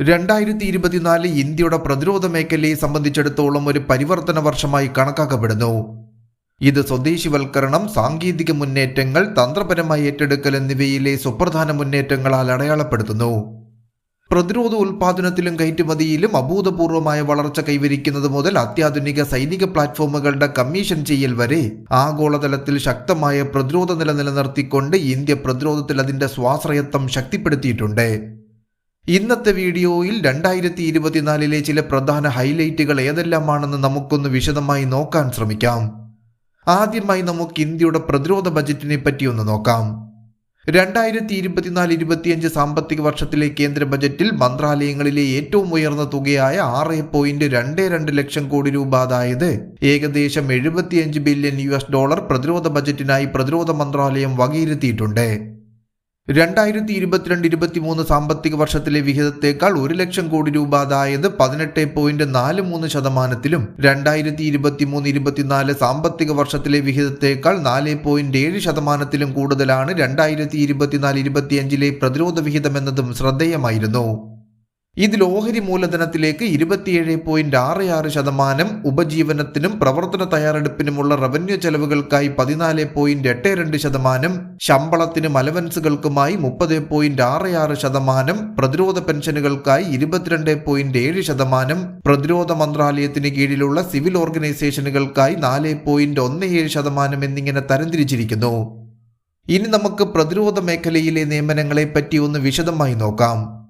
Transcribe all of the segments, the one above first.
രണ്ടായിരത്തി ഇരുപത്തിനാല് ഇന്ത്യയുടെ പ്രതിരോധ മേഖലയെ സംബന്ധിച്ചിടത്തോളം ഒരു പരിവർത്തന വർഷമായി കണക്കാക്കപ്പെടുന്നു. ഇത് സ്വദേശിവൽക്കരണം സാങ്കേതിക മുന്നേറ്റങ്ങൾ തന്ത്രപരമായ ഏറ്റെടുക്കൽ എന്നിവയിലെ സുപ്രധാന മുന്നേറ്റങ്ങളാൽ അടയാളപ്പെടുത്തുന്നു. പ്രതിരോധ ഉൽപാദനത്തിലും കയറ്റുമതിയിലും അഭൂതപൂർവമായ വളർച്ച കൈവരിക്കുന്നത് മുതൽ അത്യാധുനിക സൈനിക പ്ലാറ്റ്ഫോമുകളുടെ കമ്മീഷൻ ചെയ്യൽ വരെ ആഗോളതലത്തിൽ ശക്തമായ പ്രതിരോധ നില നിലനിർത്തിക്കൊണ്ട് ഇന്ത്യ പ്രതിരോധത്തിൽ അതിന്റെ സ്വാശ്രയത്വം ശക്തിപ്പെടുത്തിയിട്ടുണ്ട്. ഇന്നത്തെ വീഡിയോയിൽ രണ്ടായിരത്തി ഇരുപത്തിനാലിലെ ചില പ്രധാന ഹൈലൈറ്റുകൾ ഏതെല്ലാമാണെന്ന് നമുക്കൊന്ന് വിശദമായി നോക്കാൻ ശ്രമിക്കാം. ആദ്യമായി നമുക്ക് ഇന്ത്യയുടെ പ്രതിരോധ ബജറ്റിനെ പറ്റി ഒന്ന് നോക്കാം. രണ്ടായിരത്തി ഇരുപത്തിനാല് ഇരുപത്തിയഞ്ച് സാമ്പത്തിക വർഷത്തിലെ കേന്ദ്ര ബജറ്റിൽ മന്ത്രാലയങ്ങളിലെ ഏറ്റവും ഉയർന്ന തുകയായ ആറ് പോയിന്റ് രണ്ട് രണ്ട് ലക്ഷം കോടി രൂപ അതായത് ഏകദേശം എഴുപത്തിയഞ്ച് ബില്യൺ യു ഡോളർ പ്രതിരോധ ബജറ്റിനായി പ്രതിരോധ മന്ത്രാലയം വകയിരുത്തിയിട്ടുണ്ട്. രണ്ടായിരത്തി ഇരുപത്തിരണ്ട് ഇരുപത്തിമൂന്ന് സാമ്പത്തിക വർഷത്തിലെ വിഹിതത്തേക്കാൾ ഒരു ലക്ഷം കോടി രൂപ അതായത് പതിനെട്ട് പോയിന്റ് നാല് മൂന്ന് ശതമാനത്തിലും രണ്ടായിരത്തി ഇരുപത്തിമൂന്ന് ഇരുപത്തിനാല് സാമ്പത്തിക വർഷത്തിലെ വിഹിതത്തേക്കാൾ നാല് പോയിന്റ് ഏഴ് ശതമാനത്തിലും കൂടുതലാണ് രണ്ടായിരത്തി ഇരുപത്തിനാല് ഇരുപത്തിയഞ്ചിലെ പ്രതിരോധ വിഹിതം എന്നതും ശ്രദ്ധേയമായിരുന്നു. ഇതിൽ ഓഹരി മൂലധനത്തിലേക്ക് ഇരുപത്തിയേഴ് പോയിന്റ് ആറ് ആറ് ശതമാനം ഉപജീവനത്തിനും പ്രവർത്തന തയ്യാറെടുപ്പിനുമുള്ള റവന്യൂ ചെലവുകൾക്കായി പതിനാല് പോയിന്റ് എട്ട് രണ്ട് ശതമാനം ശമ്പളത്തിനും അലവൻസുകൾക്കുമായി മുപ്പത് പോയിന്റ് ആറ് ആറ് ശതമാനം പ്രതിരോധ പെൻഷനുകൾക്കായി ഇരുപത്തിരണ്ട് പോയിന്റ് ഏഴ് ശതമാനം പ്രതിരോധ മന്ത്രാലയത്തിന് കീഴിലുള്ള സിവിൽ ഓർഗനൈസേഷനുകൾക്കായി നാല് പോയിന്റ് ഒന്ന് ഏഴ് ശതമാനം എന്നിങ്ങനെ തരംതിരിച്ചിരിക്കുന്നു. ഇനി നമുക്ക് പ്രതിരോധ മേഖലയിലെ നിയമനങ്ങളെ പറ്റി ഒന്ന് വിശദമായി നോക്കാം.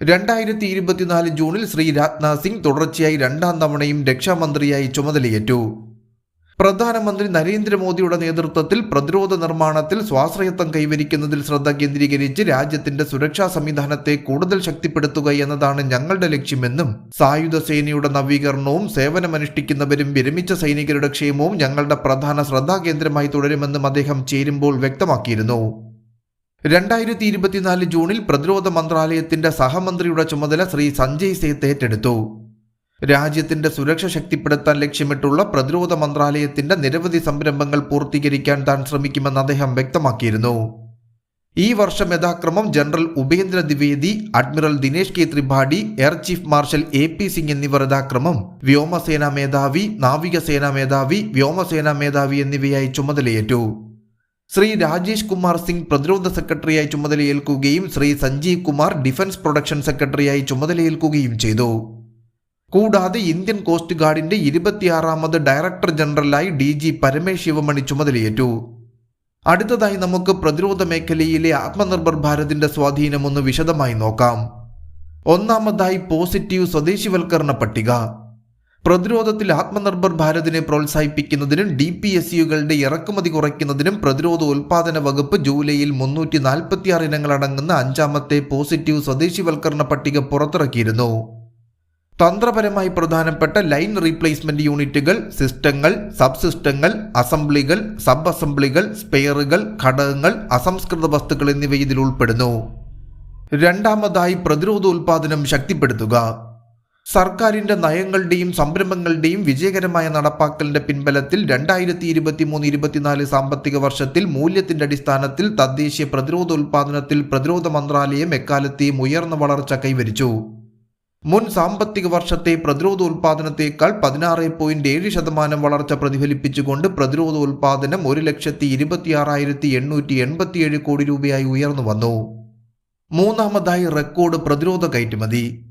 രണ്ടായിരത്തി ഇരുപത്തിനാല് ജൂണിൽ ശ്രീ രാജ്നാഥ് സിംഗ് തുടർച്ചയായി രണ്ടാം തവണയും രക്ഷാമന്ത്രിയായി ചുമതലയേറ്റു. പ്രധാനമന്ത്രി നരേന്ദ്രമോദിയുടെ നേതൃത്വത്തിൽ പ്രതിരോധ നിർമ്മാണത്തിൽ സ്വാശ്രയത്വം കൈവരിക്കുന്നതിൽ ശ്രദ്ധ കേന്ദ്രീകരിച്ച് രാജ്യത്തിന്റെ സുരക്ഷാ സംവിധാനത്തെ കൂടുതൽ ശക്തിപ്പെടുത്തുക എന്നതാണ് ഞങ്ങളുടെ ലക്ഷ്യമെന്നും സായുധ സേനയുടെ നവീകരണവും സേവനമനുഷ്ഠിക്കുന്നവരും വിരമിച്ച സൈനികരുടെ ക്ഷേമവും ഞങ്ങളുടെ പ്രധാന ശ്രദ്ധാകേന്ദ്രമായി തുടരുമെന്നും അദ്ദേഹം ചേരുമ്പോൾ വ്യക്തമാക്കിയിരുന്നു. രണ്ടായിരത്തി ഇരുപത്തിനാല് ജൂണിൽ പ്രതിരോധ മന്ത്രാലയത്തിന്റെ സഹമന്ത്രിയുടെ ചുമതല ശ്രീ സഞ്ജയ് സേത്ത് ഏറ്റെടുത്തു. രാജ്യത്തിന്റെ സുരക്ഷ ശക്തിപ്പെടുത്താൻ ലക്ഷ്യമിട്ടുള്ള പ്രതിരോധ മന്ത്രാലയത്തിന്റെ നിരവധി സംരംഭങ്ങൾ പൂർത്തീകരിക്കാൻ താൻ ശ്രമിക്കുമെന്ന് അദ്ദേഹം വ്യക്തമാക്കിയിരുന്നു. ഈ വർഷം യഥാക്രമം general Upendra Dwivedi admiral Dinesh K Tripathi air chief marshal A P Singh എന്നിവർ യഥാക്രമം വ്യോമസേനാ മേധാവി നാവികസേനാ മേധാവി വ്യോമസേനാ മേധാവി എന്നിവയായി ചുമതലയേറ്റു. ശ്രീ രാജേഷ് കുമാർ സിംഗ് പ്രതിരോധ സെക്രട്ടറിയായി ചുമതലയേൽക്കുകയും ശ്രീ സഞ്ജീവ് കുമാർ ഡിഫൻസ് പ്രൊഡക്ഷൻ സെക്രട്ടറിയായി ചുമതലയേൽക്കുകയും ചെയ്തു. കൂടാതെ ഇന്ത്യൻ കോസ്റ്റ് ഗാർഡിന്റെ ഇരുപത്തിയാറാമത് ഡയറക്ടർ ജനറലായി ഡി ജി പരമേശ് ശിവമണി ചുമതലയേറ്റു. അടുത്തതായി നമുക്ക് പ്രതിരോധ മേഖലയിലെ ആത്മനിർഭർ ഭാരതിന്റെ സ്വാധീനം ഒന്ന് വിശദമായി നോക്കാം. ഒന്നാമതായി പോസിറ്റീവ് സ്വദേശിവൽക്കരണ പട്ടിക. പ്രതിരോധത്തിൽ ആത്മനിർഭർ ഭാരതിനെ പ്രോത്സാഹിപ്പിക്കുന്നതിനും ഡി പി എസ് യുകളുടെ ഇറക്കുമതി കുറയ്ക്കുന്നതിനും പ്രതിരോധ ഉൽപാദന വകുപ്പ് ജൂലൈയിൽ മുന്നൂറ്റി നാൽപ്പത്തിയാറ് ഇനങ്ങളടങ്ങുന്ന അഞ്ചാമത്തെ പോസിറ്റീവ് സ്വദേശിവൽക്കരണ പട്ടിക പുറത്തിറക്കിയിരുന്നു. തന്ത്രപരമായി പ്രധാനപ്പെട്ട ലൈൻ റീപ്ലേസ്മെന്റ് യൂണിറ്റുകൾ സിസ്റ്റങ്ങൾ സബ് സിസ്റ്റങ്ങൾ അസംബ്ലികൾ സബ് അസംബ്ലികൾ സ്പെയറുകൾ ഘടകങ്ങൾ അസംസ്കൃത വസ്തുക്കൾ എന്നിവ ഇതിൽ ഉൾപ്പെടുന്നു. രണ്ടാമതായി പ്രതിരോധ ഉൽപാദനം ശക്തിപ്പെടുത്തുക. സർക്കാരിന്റെ നയങ്ങളുടെയും സംരംഭങ്ങളുടെയും വിജയകരമായ നടപ്പാക്കലിന്റെ പിൻബലത്തിൽ രണ്ടായിരത്തി ഇരുപത്തി മൂന്ന് ഇരുപത്തിനാല് സാമ്പത്തിക വർഷത്തിൽ മൂല്യത്തിന്റെ അടിസ്ഥാനത്തിൽ തദ്ദേശീയ പ്രതിരോധ ഉൽപാദനത്തിൽ പ്രതിരോധ മന്ത്രാലയം എക്കാലത്തെയും ഉയർന്ന വളർച്ച കൈവരിച്ചു. മുൻ സാമ്പത്തിക വർഷത്തെ പ്രതിരോധ ഉൽപാദനത്തേക്കാൾ പതിനാറ് പോയിന്റ് ഏഴ് ശതമാനം വളർച്ച പ്രതിഫലിപ്പിച്ചുകൊണ്ട് പ്രതിരോധ ഉൽപാദനം ഒരു ലക്ഷത്തി ഇരുപത്തിയാറായിരത്തി എണ്ണൂറ്റി എൺപത്തിയേഴ് കോടി രൂപയായി ഉയർന്നു വന്നു. മൂന്നാമതായി റെക്കോർഡ് പ്രതിരോധ കയറ്റുമതി.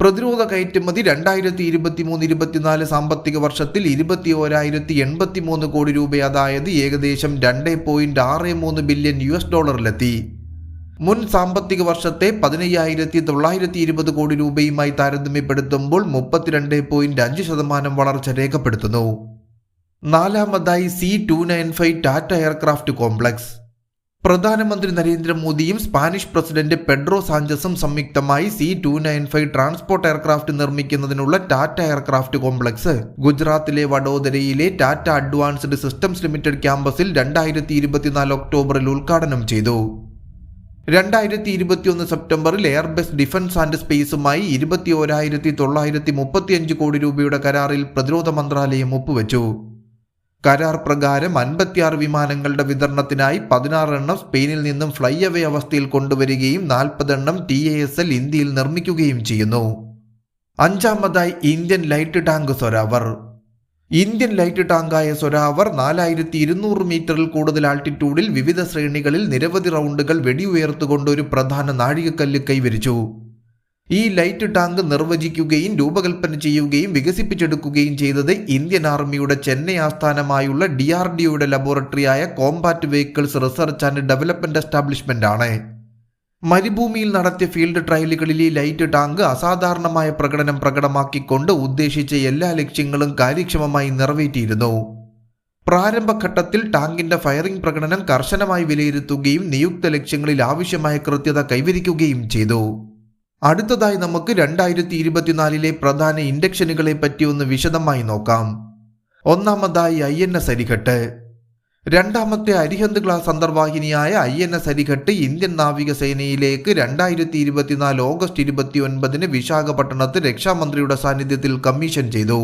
പ്രതിരോധ കയറ്റുമതി രണ്ടായിരത്തി ഇരുപത്തി മൂന്ന് ഇരുപത്തിനാല് സാമ്പത്തിക വർഷത്തിൽ ഇരുപത്തി ഓരായിരത്തി എൺപത്തി മൂന്ന് കോടി രൂപ അതായത് ഏകദേശം രണ്ട് പോയിന്റ് ആറ് മൂന്ന് ബില്യൺ യു എസ് ഡോളറിലെത്തി. മുൻ സാമ്പത്തിക വർഷത്തെ പതിനയ്യായിരത്തി തൊള്ളായിരത്തി ഇരുപത് കോടി രൂപയുമായി താരതമ്യപ്പെടുത്തുമ്പോൾ മുപ്പത്തിരണ്ട് പോയിന്റ് അഞ്ച് ശതമാനം വളർച്ച രേഖപ്പെടുത്തുന്നു. നാലാമതായി C two nine five Tata aircraft complex. പ്രധാനമന്ത്രി നരേന്ദ്രമോദിയും സ്പാനിഷ് പ്രസിഡന്റ് പെഡ്രോ സാഞ്ചസും സംയുക്തമായി C two nine five transport aircraft നിർമ്മിക്കുന്നതിനുള്ള ടാറ്റ എയർക്രാഫ്റ്റ് കോംപ്ലക്സ്. ഗുജറാത്തിലെ വഡോദരയിലെ ടാറ്റ അഡ്വാൻസ്ഡ് സിസ്റ്റംസ് ലിമിറ്റഡ് ക്യാമ്പസിൽ രണ്ടായിരത്തി ഇരുപത്തിനാല് ഒക്ടോബറിൽ ഉദ്ഘാടനം ചെയ്തു. രണ്ടായിരത്തി ഇരുപത്തിയൊന്ന് സെപ്റ്റംബറിൽ എയർബസ് ഡിഫൻസ് ആൻഡ് സ്പേസുമായി ഇരുപത്തി ഓരായിരത്തി തൊള്ളായിരത്തി മുപ്പത്തിയഞ്ച് കോടി രൂപയുടെ കരാറിൽ പ്രതിരോധ മന്ത്രാലയം ഒപ്പുവെച്ചു. കരാർ പ്രകാരം അൻപത്തിയാറ് വിമാനങ്ങളുടെ വിതരണത്തിനായി പതിനാറ് എണ്ണം സ്പെയിനിൽ നിന്നും ഫ്ലൈ അവേ അവസ്ഥയിൽ കൊണ്ടുവരികയും നാൽപ്പതെണ്ണം ടി എ എസ് എൽ ഇന്ത്യയിൽ നിർമ്മിക്കുകയും ചെയ്യുന്നു. അഞ്ചാമതായി Indian light tank Zorawar. Indian light ടാങ്കായ Zorawar നാലായിരത്തി ഇരുന്നൂറ് മീറ്ററിൽ കൂടുതൽ ആൾട്ടിറ്റ്യൂഡിൽ വിവിധ ശ്രേണികളിൽ നിരവധി റൗണ്ടുകൾ വെടിയുയർത്തുകൊണ്ട് ഒരു പ്രധാന നാഴികക്കല്ല് കൈവരിച്ചു. ഈ ലൈറ്റ് ടാങ്ക് നിർവചിക്കുകയും രൂപകൽപ്പന ചെയ്യുകയും വികസിപ്പിച്ചെടുക്കുകയും ചെയ്തത് ഇന്ത്യൻ ആർമിയുടെ ചെന്നൈ ആസ്ഥാനമായുള്ള ഡി ആർ ഡിഒയുടെ ലബോറട്ടറിയായ combat vehicles research and development establishment ആണ് മരുഭൂമിയിൽ നടത്തിയ ഫീൽഡ് ട്രയലുകളിൽ ഈ ലൈറ്റ് ടാങ്ക് അസാധാരണമായ പ്രകടനം പ്രകടമാക്കിക്കൊണ്ട് ഉദ്ദേശിച്ച എല്ലാ ലക്ഷ്യങ്ങളും കാര്യക്ഷമമായി നിറവേറ്റിയിരുന്നു. പ്രാരംഭഘട്ടത്തിൽ ടാങ്കിന്റെ ഫയറിംഗ് പ്രകടനം കർശനമായി വിലയിരുത്തുകയും നിയുക്ത ലക്ഷ്യങ്ങളിൽ ആവശ്യമായ കൃത്യത കൈവരിക്കുകയും ചെയ്തു. അടുത്തതായി നമുക്ക് രണ്ടായിരത്തി ഇരുപത്തിനാലിലെ പ്രധാന ഇൻഡക്ഷനുകളെ പറ്റി ഒന്ന് വിശദമായി നോക്കാം. ഒന്നാമതായി ഐ എൻ എസ് അരിഘട്ട് രണ്ടാമത്തെ Arihant class അന്തർവാഹിനിയായ I N S Arighat Indian നാവികസേനയിലേക്ക് രണ്ടായിരത്തി ഇരുപത്തിനാല് ഓഗസ്റ്റ് ഇരുപത്തി ഒൻപതിന് വിശാഖപട്ടണത്ത് രക്ഷാമന്ത്രിയുടെ സാന്നിധ്യത്തിൽ കമ്മീഷൻ ചെയ്തു.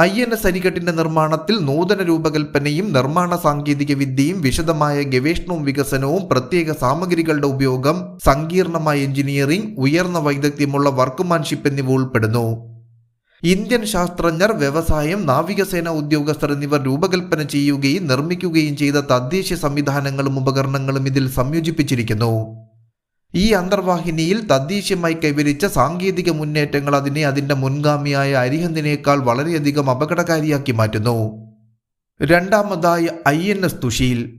ഐ എൻ എസ് അരികട്ടിന്റെ നിർമ്മാണത്തിൽ നൂതന രൂപകൽപ്പനയും നിർമ്മാണ സാങ്കേതിക വിദ്യയും വിശദമായ ഗവേഷണവും വികസനവും പ്രത്യേക സാമഗ്രികളുടെ ഉപയോഗം സങ്കീർണമായ എഞ്ചിനീയറിംഗ് ഉയർന്ന വൈദഗ്ധ്യമുള്ള വർക്ക്മാൻഷിപ്പ് എന്നിവ ഉൾപ്പെടുന്നു. ഇന്ത്യൻ ശാസ്ത്രജ്ഞർ വ്യവസായം നാവികസേന ഉദ്യോഗസ്ഥർ എന്നിവർ രൂപകൽപ്പന ചെയ്യുകയും നിർമ്മിക്കുകയും ചെയ്ത തദ്ദേശീയ സംവിധാനങ്ങളും ഉപകരണങ്ങളും ഇതിൽ സംയോജിപ്പിച്ചിരിക്കുന്നു. ഈ അന്തർവാഹിനിയിൽ തദ്ദേശീയമായി കൈവരിച്ച സാങ്കേതിക മുന്നേറ്റങ്ങൾ അതിനെ അതിന്റെ മുൻഗാമിയായ അരിഹന്തിനേക്കാൾ വളരെയധികം അപകടകാരിയാക്കി മാറ്റുന്നു. രണ്ടാമതായി ഐ എൻ എസ് തുഷീൽ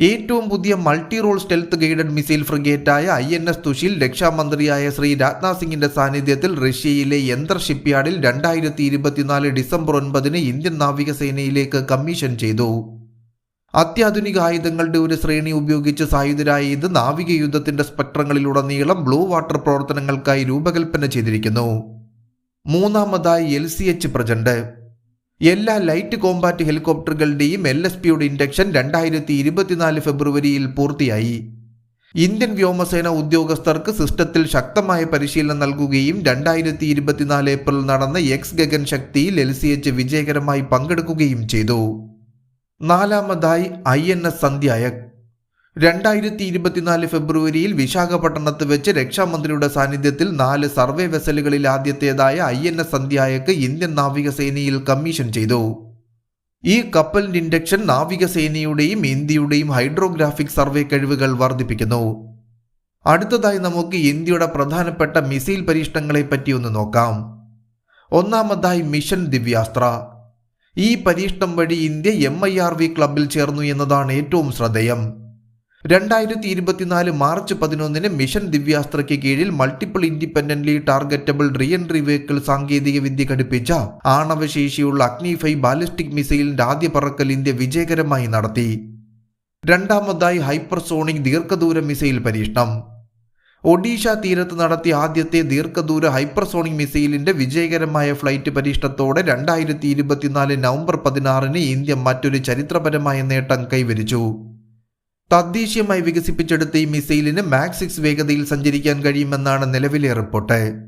ഏറ്റവും പുതിയ multi role stealth guided missile ഫ്രിഗേറ്റായ I N S Tushil രക്ഷാമന്ത്രിയായ ശ്രീ രാജ്നാഥ് സിംഗിന്റെ സാന്നിധ്യത്തിൽ റഷ്യയിലെ യന്ത്ര ഷിപ്പ്യാർഡിൽ രണ്ടായിരത്തി ഇരുപത്തിനാല് ഡിസംബർ ഒൻപതിന് ഇന്ത്യൻ നാവികസേനയിലേക്ക് കമ്മീഷൻ ചെയ്തു. അത്യാധുനിക ആയുധങ്ങളുടെ ഒരു ശ്രേണി ഉപയോഗിച്ച് സായുധരായ ഇത് നാവിക യുദ്ധത്തിന്റെ സ്പെക്ട്രങ്ങളിലുടനീളം ബ്ലൂ വാട്ടർ പ്രവർത്തനങ്ങൾക്കായി രൂപകൽപ്പന ചെയ്തിരിക്കുന്നു. മൂന്നാമതായി എൽ സി എച്ച് പ്രജന്റ്. എല്ലാ ലൈറ്റ് കോമ്പാറ്റ് ഹെലികോപ്റ്ററുകളുടെയും എൽ എസ് പിയുടെ ഇൻഡക്ഷൻ രണ്ടായിരത്തി ഇരുപത്തിനാല് ഫെബ്രുവരിയിൽ പൂർത്തിയായി. ഇന്ത്യൻ വ്യോമസേന ഉദ്യോഗസ്ഥർക്ക് സിസ്റ്റത്തിൽ ശക്തമായ പരിശീലനം നൽകുകയും രണ്ടായിരത്തി ഇരുപത്തിനാല് ഏപ്രിൽ നടന്ന എക്സ് ഗഗൻ ശക്തിയിൽ എൽ സി എച്ച് വിജയകരമായി പങ്കെടുക്കുകയും ചെയ്തു. നാലാമതായി ഐ എൻ എസ് സന്ധ്യായ രണ്ടായിരത്തി ഇരുപത്തിനാല് ഫെബ്രുവരിയിൽ വിശാഖപട്ടണത്ത് വെച്ച് രക്ഷാമന്ത്രിയുടെ സാന്നിധ്യത്തിൽ നാല് സർവേ വെസലുകളിൽ ആദ്യത്തേതായ ഐ എൻ എസ് സന്ധ്യായക്ക് ഇന്ത്യൻ നാവികസേനയിൽ കമ്മീഷൻ ചെയ്തു. ഈ കപ്പലിന്റെ ഇൻഡക്ഷൻ നാവികസേനയുടെയും ഇന്ത്യയുടെയും ഹൈഡ്രോഗ്രാഫിക് സർവേ കഴിവുകൾ വർദ്ധിപ്പിക്കുന്നു. അടുത്തതായി നമുക്ക് ഇന്ത്യയുടെ പ്രധാനപ്പെട്ട മിസൈൽ പരീക്ഷണങ്ങളെ പറ്റി ഒന്ന് നോക്കാം. ഒന്നാമതായി മിഷൻ ദിവ്യാസ്ത്ര. ഈ പരീക്ഷണം വഴി India M I R V ക്ലബിൽ ചേർന്നു എന്നതാണ് ഏറ്റവും ശ്രദ്ധേയം. രണ്ടായിരത്തി ഇരുപത്തിനാല് മാർച്ച് പതിനൊന്നിന് മിഷൻ ദിവ്യാസ്ത്രയ്ക്ക് കീഴിൽ multiple independently targetable reentry vehicle സാങ്കേതിക വിദ്യ ഘടിപ്പിച്ച ആണവശേഷിയുള്ള അഗ്നിഫൈ ബാലിസ്റ്റിക് മിസൈലിന്റെ ആദ്യ പറക്കൽ ഇന്ത്യ വിജയകരമായി നടത്തി. രണ്ടാമതായി ഹൈപ്പർസോണിക് ദീർഘദൂര മിസൈൽ പരീക്ഷണം. ഒഡീഷ തീരത്ത് നടത്തിയ ആദ്യത്തെ ദീർഘദൂര ഹൈപ്പർസോണിക് മിസൈലിന്റെ വിജയകരമായ ഫ്ലൈറ്റ് പരീക്ഷണത്തോടെ രണ്ടായിരത്തി ഇരുപത്തിനാല് നവംബർ പതിനാറിന് ഇന്ത്യ മറ്റൊരു ചരിത്രപരമായ നേട്ടം കൈവരിച്ചു. തദ്ദേശീയമായി വികസിപ്പിച്ചെടുത്ത ഈ മിസൈലിന് മാക്സിക്സ് വേഗതയിൽ സഞ്ചരിക്കാൻ കഴിയുമെന്നാണ് നിലവിലെ റിപ്പോർട്ട്.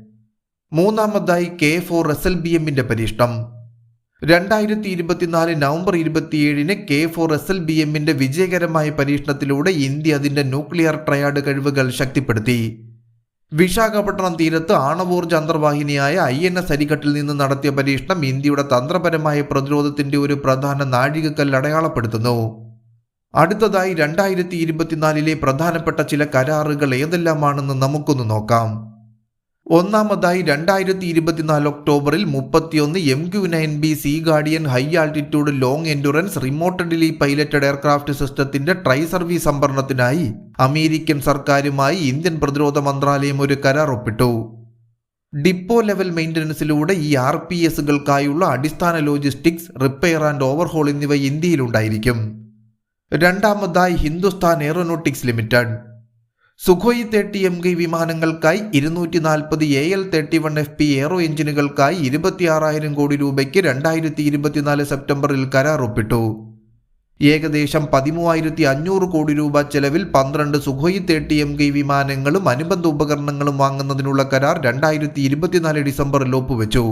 മൂന്നാമതായി K four S L B എമ്മിന്റെ പരീക്ഷണം. രണ്ടായിരത്തി ഇരുപത്തിനാല് നവംബർ ഇരുപത്തിയേഴിന് K four S L B എമ്മിന്റെ വിജയകരമായ പരീക്ഷണത്തിലൂടെ ഇന്ത്യ അതിന്റെ ന്യൂക്ലിയർ ട്രയാഡ് കഴിവുകൾ ശക്തിപ്പെടുത്തി. വിശാഖപട്ടണം തീരത്ത് ആണവോർജ അന്തർവാഹിനിയായ ഐ എൻ എസ് അരികട്ടിൽ നിന്ന് നടത്തിയ പരീക്ഷണം ഇന്ത്യയുടെ തന്ത്രപരമായ പ്രതിരോധത്തിന്റെ ഒരു പ്രധാന നാഴികക്കല്ല് അടയാളപ്പെടുത്തുന്നു. അടുത്തതായി രണ്ടായിരത്തി ഇരുപത്തിനാലിലെ പ്രധാനപ്പെട്ട ചില കരാറുകൾ ഏതെല്ലാമാണെന്ന് നമുക്കൊന്ന് നോക്കാം. ഒന്നാമതായി രണ്ടായിരത്തി ഇരുപത്തിനാല് ഒക്ടോബറിൽ മുപ്പത്തിയൊന്ന് M Q nine B sea guardian high altitude long endurance remotely piloted aircraft സിസ്റ്റത്തിന്റെ ട്രൈ സർവീസ് സംഭരണത്തിനായി അമേരിക്കൻ സർക്കാരുമായി ഇന്ത്യൻ പ്രതിരോധ മന്ത്രാലയം ഒരു കരാർ ഒപ്പിട്ടു. ഡിപ്പോ ലെവൽ മെയിന്റനൻസിലൂടെ ഈ ആർ പി എസുകൾക്കായുള്ള അടിസ്ഥാന ലോജിസ്റ്റിക്സ് റിപ്പയർ ആൻഡ് ഓവർഹോൾ എന്നിവ ഇന്ത്യയിലുണ്ടായിരിക്കും. രണ്ടാമതായി Hindustan aeronautics limited Sukhoi thirty M K വിമാനങ്ങൾക്കായി ഇരുന്നൂറ്റി നാൽപ്പത് A L thirty one F P aero എഞ്ചിനുകൾക്കായി ഇരുപത്തിയാറായിരം കോടി രൂപയ്ക്ക് രണ്ടായിരത്തി ഇരുപത്തിനാല് സെപ്റ്റംബറിൽ കരാർ ഒപ്പിട്ടു ഏകദേശം പതിമൂവായിരത്തി അഞ്ഞൂറ് കോടി രൂപ ചെലവിൽ പന്ത്രണ്ട് സുഖോയ് തേർട്ടി എം കെ വിമാനങ്ങളും അനുബന്ധ ഉപകരണങ്ങളും വാങ്ങുന്നതിനുള്ള കരാർ രണ്ടായിരത്തി ഇരുപത്തിനാല് ഡിസംബറിൽ ഒപ്പുവെച്ചു.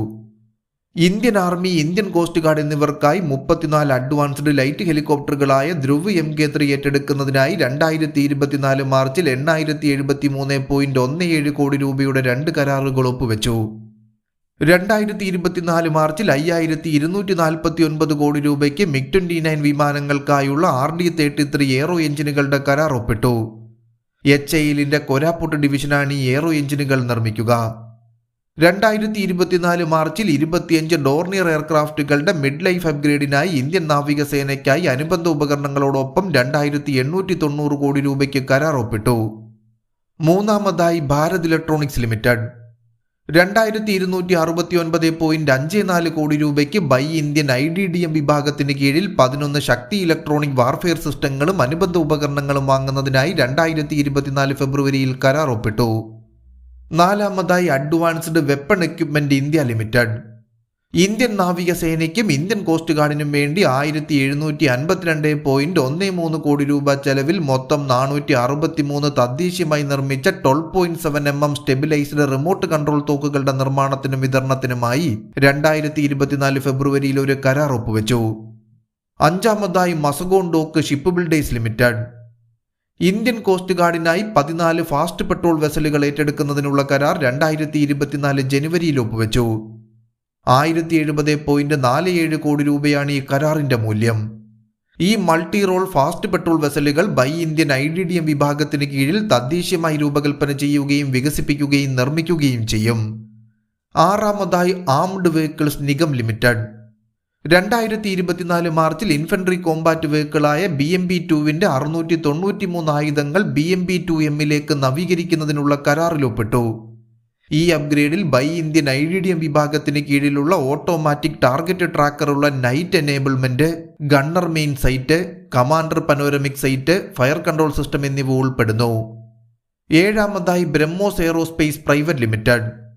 Indian army Indian coast guard എന്നിവർക്കായി മുപ്പത്തിനാല് അഡ്വാൻസ്ഡ് ലൈറ്റ് ഹെലികോപ്റ്ററുകളായ ധ്രുവ് എം കെ ത്രീ ഏറ്റെടുക്കുന്നതിനായി രണ്ടായിരത്തി ഇരുപത്തിനാല് മാർച്ചിൽ എണ്ണായിരത്തി എഴുപത്തി മൂന്ന് പോയിന്റ് ഒന്ന് ഏഴ് കോടി രൂപയുടെ രണ്ട് കരാറുകൾ ഒപ്പുവെച്ചു. രണ്ടായിരത്തി ഇരുപത്തിനാല് മാർച്ചിൽ അയ്യായിരത്തി ഇരുന്നൂറ്റി നാൽപ്പത്തി ഒൻപത് കോടി രൂപയ്ക്ക് MiG twenty nine വിമാനങ്ങൾക്കായുള്ള R D thirty three aero എഞ്ചിനുകളുടെ കരാർ ഒപ്പിട്ടു. എച്ച് എയിലിന്റെ കൊരാപ്പുട്ട് ഡിവിഷനാണ് ഈ എയറോ എഞ്ചിനുകൾ നിർമ്മിക്കുക. രണ്ടായിരത്തി ഇരുപത്തിനാല് മാർച്ചിൽ ഇരുപത്തിയഞ്ച് ഡോർണിയർ എയർക്രാഫ്റ്റുകളുടെ മിഡ് ലൈഫ് അപ്ഗ്രേഡിനായി ഇന്ത്യൻ നാവികസേനയ്ക്കായി അനുബന്ധ ഉപകരണങ്ങളോടൊപ്പം രണ്ടായിരത്തി എണ്ണൂറ്റി തൊണ്ണൂറ് കോടി രൂപയ്ക്ക് കരാർ ഒപ്പിട്ടു. മൂന്നാമതായി ഭാരത് ഇലക്ട്രോണിക്സ് ലിമിറ്റഡ്. രണ്ടായിരത്തി ഇരുന്നൂറ്റി അറുപത്തി ഒൻപത് പോയിന്റ് അഞ്ച് നാല് കോടി രൂപയ്ക്ക് buy Indian I D D M വിഭാഗത്തിന് കീഴിൽ പതിനൊന്ന് ശക്തി ഇലക്ട്രോണിക് വാർഫെയർ സിസ്റ്റങ്ങളും അനുബന്ധ ഉപകരണങ്ങളും വാങ്ങുന്നതിനായി രണ്ടായിരത്തി ഇരുപത്തിനാല് ഫെബ്രുവരിയിൽ കരാർ ഒപ്പിട്ടു. നാലാമതായി advanced weapon equipment India limited. Indian നാവികസേനയ്ക്കും Indian coast ഗാർഡിനും വേണ്ടി ആയിരത്തി എഴുന്നൂറ്റി അൻപത്തിരണ്ട് പോയിന്റ് ഒന്ന് മൂന്ന് കോടി രൂപ ചെലവിൽ മൊത്തം നാനൂറ്റി അറുപത്തി മൂന്ന് തദ്ദേശീയമായി നിർമ്മിച്ച twelve point seven M M stabilised remote control തോക്കുകളുടെ നിർമ്മാണത്തിനും വിതരണത്തിനുമായി രണ്ടായിരത്തി ഇരുപത്തിനാല് ഫെബ്രുവരിയിൽ ഒരു കരാർ ഒപ്പുവെച്ചു. അഞ്ചാമതായി Mazagon dock ship builders limited. Indian coast ഗാർഡിനായി പതിനാല് ഫാസ്റ്റ് പെട്രോൾ വെസലുകൾ ഏറ്റെടുക്കുന്നതിനുള്ള കരാർ രണ്ടായിരത്തി ഇരുപത്തിനാല് ജനുവരിയിൽ ഒപ്പുവെച്ചു. ആയിരത്തി എഴുപത് പോയിന്റ് നാല് ഏഴ് കോടി രൂപയാണ് ഈ കരാറിന്റെ മൂല്യം. ഈ multi role fast patrol വെസലുകൾ buy Indian I D D M വിഭാഗത്തിന് കീഴിൽ തദ്ദേശീയമായി രൂപകൽപ്പന ചെയ്യുകയും വികസിപ്പിക്കുകയും നിർമ്മിക്കുകയും ചെയ്യും. ആറാമതായി ആംഡ് വെഹിക്കിൾസ് നിഗം ലിമിറ്റഡ്. രണ്ടായിരത്തി ഇരുപത്തിനാല് മാർച്ചിൽ ഇൻഫൻട്രി കോമ്പാറ്റ് വെഹിക്കിളായ ബി എം ബി ടുവിന്റെ അറുന്നൂറ്റി തൊണ്ണൂറ്റി മൂന്ന് ആയുധങ്ങൾ ബി എം ബി ടു എമ്മിലേക്ക് നവീകരിക്കുന്നതിനുള്ള കരാറിൽ ഒപ്പിട്ടു ഈ അപ്ഗ്രേഡിൽ buy Indian I D D M വിഭാഗത്തിന് കീഴിലുള്ള automatic target ട്രാക്കറുള്ള night enablement gunner main sight commander panoramic sight fire control system എന്നിവ ഉൾപ്പെടുന്നു. ഏഴാമതായി ബ്രഹ്മോസ് എയറോസ്പേസ് പ്രൈവറ്റ് ലിമിറ്റഡ്.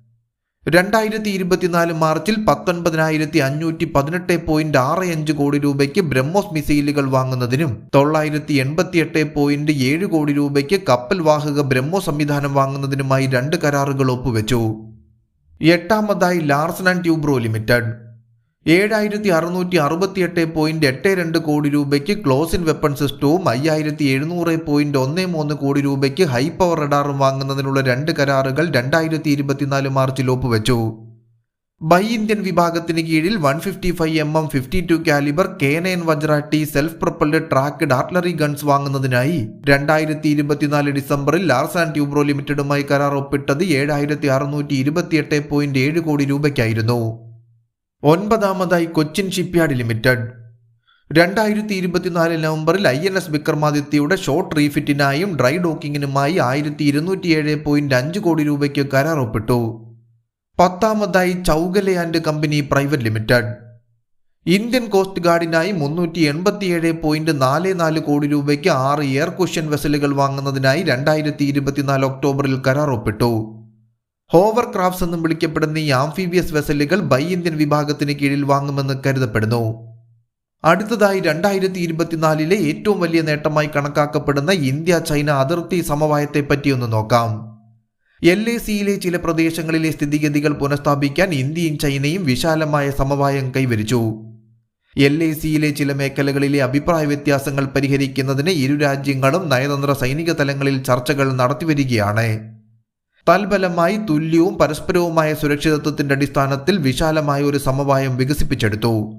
രണ്ടായിരത്തി ഇരുപത്തിനാല് മാർച്ചിൽ പത്തൊൻപതിനായിരത്തി അഞ്ഞൂറ്റി പതിനെട്ട് പോയിന്റ് ആറ് അഞ്ച് കോടി രൂപയ്ക്ക് ബ്രഹ്മോസ് മിസൈലുകൾ വാങ്ങുന്നതിനും തൊള്ളായിരത്തി എൺപത്തി എട്ട് പോയിന്റ് ഏഴ് കോടി രൂപയ്ക്ക് കപ്പൽ വാഹക ബ്രഹ്മോസ് സംവിധാനം വാങ്ങുന്നതിനുമായി രണ്ട് കരാറുകൾ ഒപ്പുവെച്ചു. എട്ടാമതായി ലാർസൺ ആൻഡ് ട്യൂബ്രോ ലിമിറ്റഡ്. ഏഴായിരത്തി അറുന്നൂറ്റി അറുപത്തിയെട്ട് പോയിന്റ് എട്ട് രണ്ട് കോടി രൂപയ്ക്ക് ക്ലോസ് ഇൻ വെപ്പൺ സിസ്റ്റവും അയ്യായിരത്തി എഴുന്നൂറ് പോയിന്റ് ഒന്ന് മൂന്ന് കോടി രൂപയ്ക്ക് ഹൈ പവർ റഡാറും വാങ്ങുന്നതിനുള്ള രണ്ട് കരാറുകൾ രണ്ടായിരത്തി ഇരുപത്തിനാല് മാർച്ചിൽ ഒപ്പുവെച്ചു. ബൈ ഇന്ത്യൻ വിഭാഗത്തിന് കീഴിൽ one fifty five M M fifty two calibre K nine Vajra T self propelled tracked artillery guns വാങ്ങുന്നതിനായി രണ്ടായിരത്തി ഇരുപത്തിനാല് ഡിസംബറിൽ ലാർസ് ആൻഡ് ട്യൂബ്രോ ലിമിറ്റഡുമായി കരാർ ഒപ്പിട്ടത് ഏഴായിരത്തി അറുന്നൂറ്റി ഇരുപത്തിയെട്ട് പോയിന്റ് ഏഴ് കോടി രൂപയ്ക്കായിരുന്നു. ഒൻപതാമതായി കൊച്ചിൻ ഷിപ്പ്യാർഡ് ലിമിറ്റഡ്. രണ്ടായിരത്തി ഇരുപത്തിനാല് നവംബറിൽ ഐ എൻ എസ് വിക്രമാദിത്യയുടെ ഷോർട്ട് റീഫിറ്റിനായും ഡ്രൈ ഡോക്കിങ്ങിനുമായി ആയിരത്തി ഇരുന്നൂറ്റിയേഴ് പോയിന്റ് അഞ്ച് കോടി രൂപയ്ക്ക് കരാർ ഒപ്പിട്ടു പത്താമതായി Chowgule and company private limited. Indian coast ഗാർഡിനായി മുന്നൂറ്റി എൺപത്തിയേഴ് പോയിന്റ് നാല് നാല് കോടി രൂപയ്ക്ക് ആറ് എയർ കുഷ്യൻ വെസലുകൾ വാങ്ങുന്നതിനായി രണ്ടായിരത്തി ഇരുപത്തിനാല് ഒക്ടോബറിൽ കരാർ ഒപ്പിട്ടു ഹോവർ ക്രാഫ്റ്റ്സ് എന്നും വിളിക്കപ്പെടുന്ന ഈ ആംഫീബിയസ് വെസലുകൾ ബൈ ഇന്ത്യൻ വിഭാഗത്തിന് കീഴിൽ വാങ്ങുമെന്ന് കരുതപ്പെടുന്നു. അടുത്തതായി രണ്ടായിരത്തി ഇരുപത്തിനാലിലെ ഏറ്റവും വലിയ നേട്ടമായി കണക്കാക്കപ്പെടുന്ന ഇന്ത്യ ചൈന അതിർത്തി സമവായത്തെ പറ്റിയൊന്ന് നോക്കാം. എൽ എ സിയിലെ ചില പ്രദേശങ്ങളിലെ സ്ഥിതിഗതികൾ പുനഃസ്ഥാപിക്കാൻ ഇന്ത്യയും ചൈനയും വിശാലമായ സമവായം കൈവരിച്ചു. എൽ എ സിയിലെ ചില മേഖലകളിലെ അഭിപ്രായ വ്യത്യാസങ്ങൾ പരിഹരിക്കുന്നതിന് ഇരു രാജ്യങ്ങളും നയതന്ത്ര സൈനിക തലങ്ങളിൽ ചർച്ചകൾ നടത്തിവരികയാണ്. തൽഫലമായി തുല്യവും പരസ്പരവുമായ സുരക്ഷിതത്വത്തിന്റെ അടിസ്ഥാനത്തിൽ വിശാലമായ ഒരു സമവായം വികസിപ്പിച്ചെടുത്തു.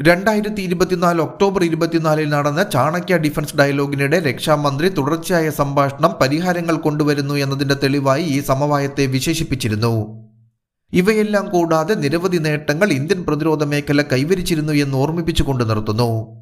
രണ്ടായിരത്തി ഇരുപത്തിനാല് ഒക്ടോബർ ഇരുപത്തിനാലിൽ നടന്ന ചാണക്യ ഡിഫൻസ് ഡയലോഗിനിടെ രക്ഷാമന്ത്രി തുടർച്ചയായ സംഭാഷണം പരിഹാരങ്ങൾ കൊണ്ടുവരുന്നു എന്നതിന്റെ തെളിവായി ഈ സമവായത്തെ വിശേഷിപ്പിച്ചിരുന്നു. ഇവയെല്ലാം കൂടാതെ നിരവധി നേട്ടങ്ങൾ ഇന്ത്യൻ പ്രതിരോധ മേഖല കൈവരിച്ചിരുന്നു എന്ന് ഓർമ്മിപ്പിച്ചുകൊണ്ട് നിർത്തുന്നു.